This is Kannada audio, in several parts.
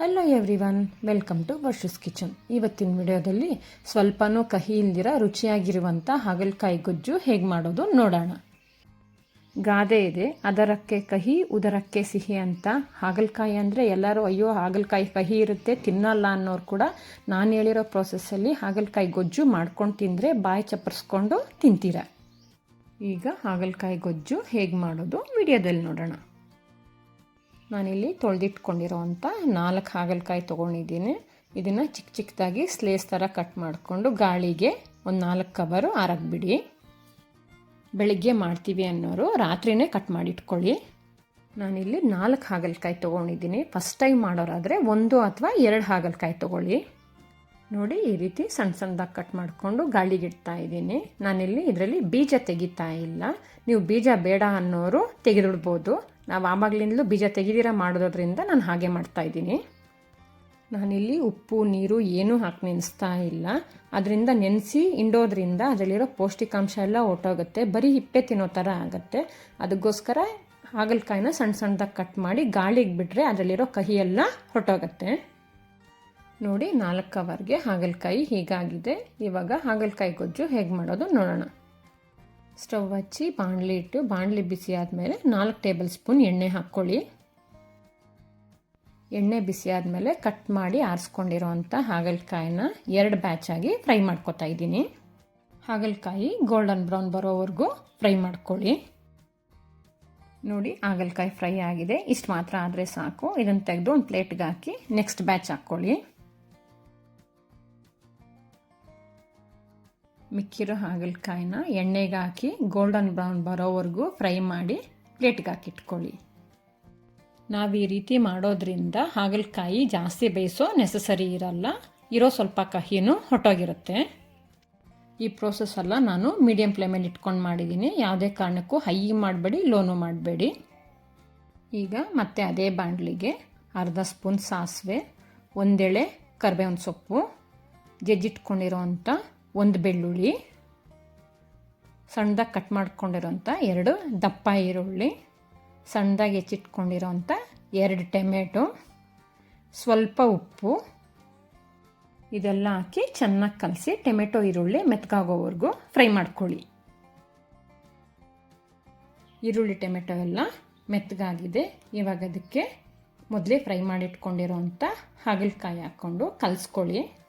Hello everyone welcome to Varsha's kitchen ಇವತ್ತಿನ ವಿಡಿಯೋದಲ್ಲಿ ಸ್ವಲ್ಪನೂ ಕಹಿ ಇಲ್ದಿರ ರುಚಿಯಾಗಿರುವಂಥ ಹಾಗಲಕಾಯಿ ಗೊಜ್ಜು ಹೇಗೆ ಮಾಡೋದು ನೋಡೋಣ. ಗಾದೆ ಇದೆ, ಅದರಕ್ಕೆ ಕಹಿ, ಉದರಕ್ಕೆ ಸಿಹಿ ಅಂತ. ಹಾಗಲಕಾಯಿ ಅಂದರೆ ಎಲ್ಲರೂ ಅಯ್ಯೋ ಹಾಗಲಕಾಯಿ ಕಹಿ ಇರುತ್ತೆ, ತಿನ್ನಲ್ಲ ಅನ್ನೋರು ಕೂಡ ನಾನು ಹೇಳಿರೋ ಪ್ರೋಸೆಸ್ಸಲ್ಲಿ ಹಾಗಲಕಾಯಿ ಗೊಜ್ಜು ಮಾಡ್ಕೊಂಡು ತಿಂದರೆ ಬಾಯಿ ಚಪ್ಪರಿಸ್ಕೊಂಡು ತಿಂತೀರ. ಈಗ ಹಾಗಲಕಾಯಿ ಗೊಜ್ಜು ಹೇಗೆ ಮಾಡೋದು ವಿಡಿಯೋದಲ್ಲಿ ನೋಡೋಣ. ನಾನಿಲ್ಲಿ ತೊಳೆದಿಟ್ಕೊಂಡಿರೋವಂಥ ನಾಲ್ಕು ಹಾಗಲಕಾಯಿ ತೊಗೊಂಡಿದ್ದೀನಿ. ಇದನ್ನು ಚಿಕ್ಕ ಚಿಕ್ಕದಾಗಿ ಸ್ಲೇಸ್ ಥರ ಕಟ್ ಮಾಡಿಕೊಂಡು ಗಾಳಿಗೆ ಒಂದು ನಾಲ್ಕು ಕವರು ಆರಕ್ಬಿಡಿ ಬೆಳಿಗ್ಗೆ ಮಾಡ್ತೀವಿ ಅನ್ನೋರು ರಾತ್ರಿನೇ ಕಟ್ ಮಾಡಿಟ್ಕೊಳ್ಳಿ. ನಾನಿಲ್ಲಿ ನಾಲ್ಕು ಹಾಗಲಕಾಯಿ ತೊಗೊಂಡಿದ್ದೀನಿ. ಫಸ್ಟ್ ಟೈಮ್ ಮಾಡೋರಾದರೆ ಒಂದು ಅಥವಾ ಎರಡು ಹಾಗಲಕಾಯಿ ತೊಗೊಳ್ಳಿ. ನೋಡಿ ಈ ರೀತಿ ಸಣ್ಣ ಸಣ್ಣದಾಗಿ ಕಟ್ ಮಾಡಿಕೊಂಡು ಗಾಳಿಗೆ ಇಡ್ತಾ ಇದ್ದೀನಿ. ನಾನಿಲ್ಲಿ ಇದರಲ್ಲಿ ಬೀಜ ತೆಗಿತಾ ಇಲ್ಲ. ನೀವು ಬೀಜ ಬೇಡ ಅನ್ನೋರು ತೆಗೆದಿಡ್ಬೋದು ನಾವು ಆವಾಗಲಿಂದಲೂ ಬೀಜ ತೆಗೆದಿರ ಮಾಡೋದ್ರಿಂದ ನಾನು ಹಾಗೆ ಮಾಡ್ತಾ ಇದ್ದೀನಿ. ನಾನಿಲ್ಲಿ ಉಪ್ಪು, ನೀರು ಏನೂ ಹಾಕಿ ನೆನೆಸ್ತಾ ಇಲ್ಲ. ಅದರಿಂದ ನೆನೆಸಿ ಇಂಡೋದ್ರಿಂದ ಅದರಲ್ಲಿರೋ ಪೌಷ್ಟಿಕಾಂಶ ಎಲ್ಲ ಹೊಟ್ಟೋಗುತ್ತೆ ಬರೀ ಹಿಪ್ಪೆ ತಿನ್ನೋ ಥರ ಆಗುತ್ತೆ. ಅದಕ್ಕೋಸ್ಕರ ಹಾಗಲಕಾಯಿನ ಸಣ್ಣ ಸಣ್ಣದಾಗಿ ಕಟ್ ಮಾಡಿ ಗಾಳಿಗೆ ಬಿಟ್ಟರೆ ಅದರಲ್ಲಿರೋ ಕಹಿ ಎಲ್ಲ ಹೊಟ್ಟೋಗುತ್ತೆ ನೋಡಿ ನಾಲ್ಕು ಕವರ್ಗೆ ಹಾಗಲಕಾಯಿ ಹೀಗಾಗಿದೆ. ಇವಾಗ ಹಾಗಲಕಾಯಿ ಗೊಜ್ಜು ಹೇಗೆ ಮಾಡೋದು ನೋಡೋಣ. ಸ್ಟವ್ ಹಚ್ಚಿ ಬಾಣಲಿ ಇಟ್ಟು ಬಾಣಲಿ ಬಿಸಿ ಆದಮೇಲೆ ನಾಲ್ಕು ಟೇಬಲ್ ಸ್ಪೂನ್ ಎಣ್ಣೆ ಹಾಕ್ಕೊಳ್ಳಿ. ಎಣ್ಣೆ ಬಿಸಿ ಆದಮೇಲೆ ಕಟ್ ಮಾಡಿ ಆರಿಸ್ಕೊಂಡಿರೋವಂಥ ಹಾಗಲಕಾಯಿನ ಎರಡು ಬ್ಯಾಚ್ ಆಗಿ ಫ್ರೈ ಮಾಡ್ಕೊತಾ ಇದ್ದೀನಿ. ಹಾಗಲಕಾಯಿ ಗೋಲ್ಡನ್ ಬ್ರೌನ್ ಬರೋವರೆಗೂ ಫ್ರೈ ಮಾಡ್ಕೊಳ್ಳಿ. ನೋಡಿ ಹಾಗಲಕಾಯಿ ಫ್ರೈ ಆಗಿದೆ. ಇಷ್ಟು ಮಾತ್ರ ಆದರೆ ಸಾಕು. ಇದನ್ನು ತೆಗೆದು ಒಂದು ಪ್ಲೇಟ್ಗೆ ಹಾಕಿ ನೆಕ್ಸ್ಟ್ ಬ್ಯಾಚ್ ಹಾಕ್ಕೊಳ್ಳಿ. ಮಿಕ್ಕಿರೋ ಹಾಗಲಕಾಯಿನ ಎಣ್ಣೆಗೆ ಹಾಕಿ ಗೋಲ್ಡನ್ ಬ್ರೌನ್ ಬರೋವರೆಗೂ ಫ್ರೈ ಮಾಡಿ ಪ್ಲೇಟ್ಗೆ ಹಾಕಿಟ್ಕೊಳ್ಳಿ. ನಾವು ಈ ರೀತಿ ಮಾಡೋದ್ರಿಂದ ಹಾಗಲಕಾಯಿ ಜಾಸ್ತಿ ಬೇಯಿಸೋ ನೆಸಸರಿ ಇರಲ್ಲ, ಇರೋ ಸ್ವಲ್ಪ ಕಹಿನೂ ಹೊಟ್ಟೋಗಿರುತ್ತೆ. ಈ ಪ್ರೋಸೆಸ್ ಎಲ್ಲ ನಾನು ಮೀಡಿಯಮ್ ಫ್ಲೇಮಲ್ಲಿ ಇಟ್ಕೊಂಡು ಮಾಡಿದ್ದೀನಿ ಯಾವುದೇ ಕಾರಣಕ್ಕೂ ಹೈ ಮಾಡಬೇಡಿ ಲೋನು ಮಾಡಬೇಡಿ. ಈಗ ಮತ್ತೆ ಅದೇ ಬಾಣಲಿಗೆ ಅರ್ಧ ಸ್ಪೂನ್ ಸಾಸಿವೆ ಒಂದೆಳೆ ಕರ್ಬೇವಿನ ಸೊಪ್ಪು ಜಜ್ಜಿಟ್ಕೊಂಡಿರೋವಂಥ ಒಂದು ಬೆಳ್ಳುಳ್ಳಿ, ಸಣ್ಣದಾಗಿ ಕಟ್ ಮಾಡ್ಕೊಂಡಿರೋಂಥ ಎರಡು ದಪ್ಪ ಈರುಳ್ಳಿ, ಸಣ್ಣದಾಗಿ ಹೆಚ್ಚಿಟ್ಕೊಂಡಿರೋಂಥ ಎರಡು ಟೊಮೆಟೊ, ಸ್ವಲ್ಪ ಉಪ್ಪು, ಇದೆಲ್ಲ ಹಾಕಿ ಚೆನ್ನಾಗಿ ಕಲಸಿ ಟೊಮೆಟೊ ಈರುಳ್ಳಿ ಮೆತ್ಕಾಗೋವರೆಗೂ ಫ್ರೈ ಮಾಡ್ಕೊಳ್ಳಿ. ಈರುಳ್ಳಿ ಟೊಮೆಟೊ ಎಲ್ಲ ಮೆತ್ತಗಾಗಿದೆ ಇವಾಗ ಅದಕ್ಕೆ ಮೊದಲೇ ಫ್ರೈ ಮಾಡಿಟ್ಕೊಂಡಿರೋಂಥ ಹಾಗಲಕಾಯಿ ಹಾಕ್ಕೊಂಡು ಕಲಿಸ್ಕೊಳ್ಳಿ.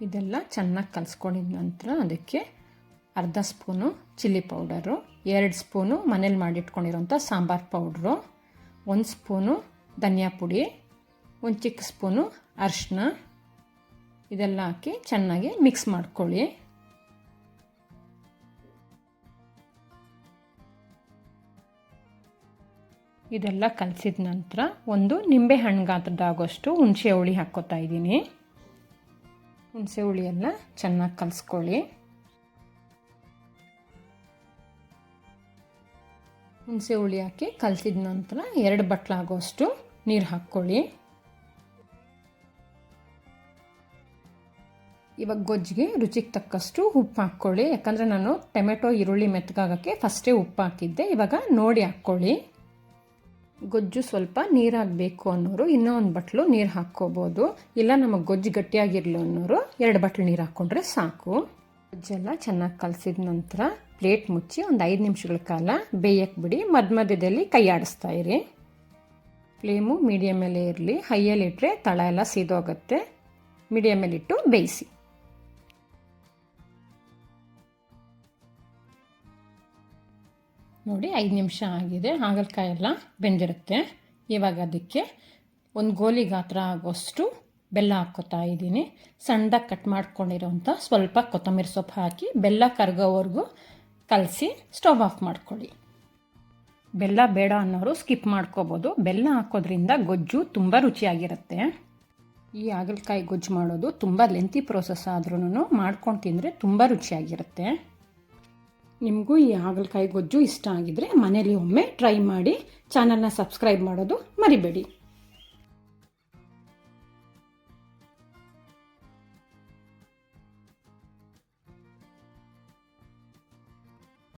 ಇದೆಲ್ಲ ಚೆನ್ನಾಗಿ ಕಲಿಸ್ಕೊಂಡಿದ ನಂತರ ಅದಕ್ಕೆ ಅರ್ಧ ಸ್ಪೂನು ಚಿಲ್ಲಿ ಪೌಡರು, ಎರಡು ಸ್ಪೂನು ಮನೇಲಿ ಮಾಡಿಟ್ಕೊಂಡಿರೋಂಥ ಸಾಂಬಾರು ಪೌಡ್ರು, ಒಂದು ಸ್ಪೂನು ಧನಿಯಾ ಪುಡಿ, ಒಂದು ಚಿಕ್ಕ ಸ್ಪೂನು ಅರಿಶಿನ. ಇದೆಲ್ಲ ಹಾಕಿ ಚೆನ್ನಾಗಿ ಮಿಕ್ಸ್ ಮಾಡ್ಕೊಳ್ಳಿ. ಇದೆಲ್ಲ ಕಲಸಿದ ನಂತರ ಒಂದು ನಿಂಬೆ ಹಣ್ಣು ಗಾತ್ರದಾಗೋಷ್ಟು ಹುಣಸೆ ಹುಳಿ ಹಾಕ್ಕೋತಾ ಇದ್ದೀನಿ. ಹುಣಸೆ ಹುಳಿಯೆಲ್ಲ ಚೆನ್ನಾಗಿ ಕಲಿಸ್ಕೊಳ್ಳಿ. ಹುಣಸೆ ಹುಳಿ ಹಾಕಿ ಕಲಸಿದ ನಂತರ ಎರಡು ಬಟ್ಲಾಗೋಷ್ಟು ನೀರು ಹಾಕ್ಕೊಳ್ಳಿ. ಇವಾಗ ಗೊಜ್ಜಿಗೆ ರುಚಿಗೆ ತಕ್ಕಷ್ಟು ಉಪ್ಪು ಹಾಕ್ಕೊಳ್ಳಿ. ಯಾಕಂದರೆ ನಾನು ಟೊಮೆಟೊ, ಈರುಳ್ಳಿ ಮೆತ್ತಗಾಗೋಕ್ಕೆ ಫಸ್ಟೇ ಉಪ್ಪು ಹಾಕಿದ್ದೆ. ಇವಾಗ ನೋಡಿ ಹಾಕ್ಕೊಳ್ಳಿ. ಗೊಜ್ಜು ಸ್ವಲ್ಪ ನೀರಾಗಬೇಕು ಅನ್ನೋರು ಇನ್ನೂ ಒಂದು ಬಟ್ಲು ನೀರು ಹಾಕ್ಕೋಬೋದು. ಇಲ್ಲ ನಮಗೆ ಗೊಜ್ಜು ಗಟ್ಟಿಯಾಗಿರಲಿ ಅನ್ನೋರು ಎರಡು ಬಟ್ಲು ನೀರು ಹಾಕ್ಕೊಂಡ್ರೆ ಸಾಕು. ಗೊಜ್ಜೆಲ್ಲ ಚೆನ್ನಾಗಿ ಕಲಸಿದ ನಂತರ ಪ್ಲೇಟ್ ಮುಚ್ಚಿ ಒಂದು ಐದು ನಿಮಿಷಗಳ ಕಾಲ ಬೇಯಕ್ಕೆ ಬಿಡಿ. ಮಧ್ಯ ಮಧ್ಯದಲ್ಲಿ ಕೈ ಆಡಿಸ್ತಾ ಇರಿ. ಫ್ಲೇಮು ಮೀಡಿಯಮಲ್ಲೇ ಇರಲಿ. ಹೈಯಲ್ಲಿಟ್ಟರೆ ತಳ ಎಲ್ಲ ಸೀದೋಗುತ್ತೆ. ಮೀಡಿಯಮಲ್ಲಿಟ್ಟು ಬೇಯಿಸಿ. ನೋಡಿ ಐದು ನಿಮಿಷ ಆಗಿದೆ. ಹಾಗಲಕಾಯಿ ಎಲ್ಲ ಬೆಂದಿರುತ್ತೆ. ಇವಾಗ ಅದಕ್ಕೆ ಒಂದು ಗೋಲಿ ಗಾತ್ರ ಆಗೋಷ್ಟು ಬೆಲ್ಲ ಹಾಕ್ಕೋತಾ ಇದ್ದೀನಿ. ಸಣ್ಣದಾಗಿ ಕಟ್ ಮಾಡ್ಕೊಂಡಿರೋಂಥ ಸ್ವಲ್ಪ ಕೊತ್ತಂಬರಿ ಸೊಪ್ಪು ಹಾಕಿ ಬೆಲ್ಲ ಕರಗೋವರೆಗೂ ಕಲಸಿ ಸ್ಟವ್ ಆಫ್ ಮಾಡ್ಕೊಳ್ಳಿ. ಬೆಲ್ಲ ಬೇಡ ಅನ್ನೋರು ಸ್ಕಿಪ್ ಮಾಡ್ಕೋಬೋದು. ಬೆಲ್ಲ ಹಾಕೋದ್ರಿಂದ ಗೊಜ್ಜು ತುಂಬ ರುಚಿಯಾಗಿರುತ್ತೆ. ಈ ಹಾಗಲಕಾಯಿ ಗೊಜ್ಜು ಮಾಡೋದು ತುಂಬ ಲೆಂತಿ ಪ್ರೋಸೆಸ್ ಆದ್ರೂ ಮಾಡ್ಕೊಂಡು ತಿಂದರೆ ತುಂಬ ರುಚಿಯಾಗಿರುತ್ತೆ. ನಿಮಗೂ ಈ ಹಾಗಲಕಾಯಿ ಗೊಜ್ಜು ಇಷ್ಟ ಆಗಿದ್ರೆ ಮನೇಲಿ ಒಮ್ಮೆ ಟ್ರೈ ಮಾಡಿ ಚಾನಲ್ನ ಸಬ್ಸ್ಕ್ರೈಬ್ ಮಾಡೋದು ಮರಿಬೇಡಿ.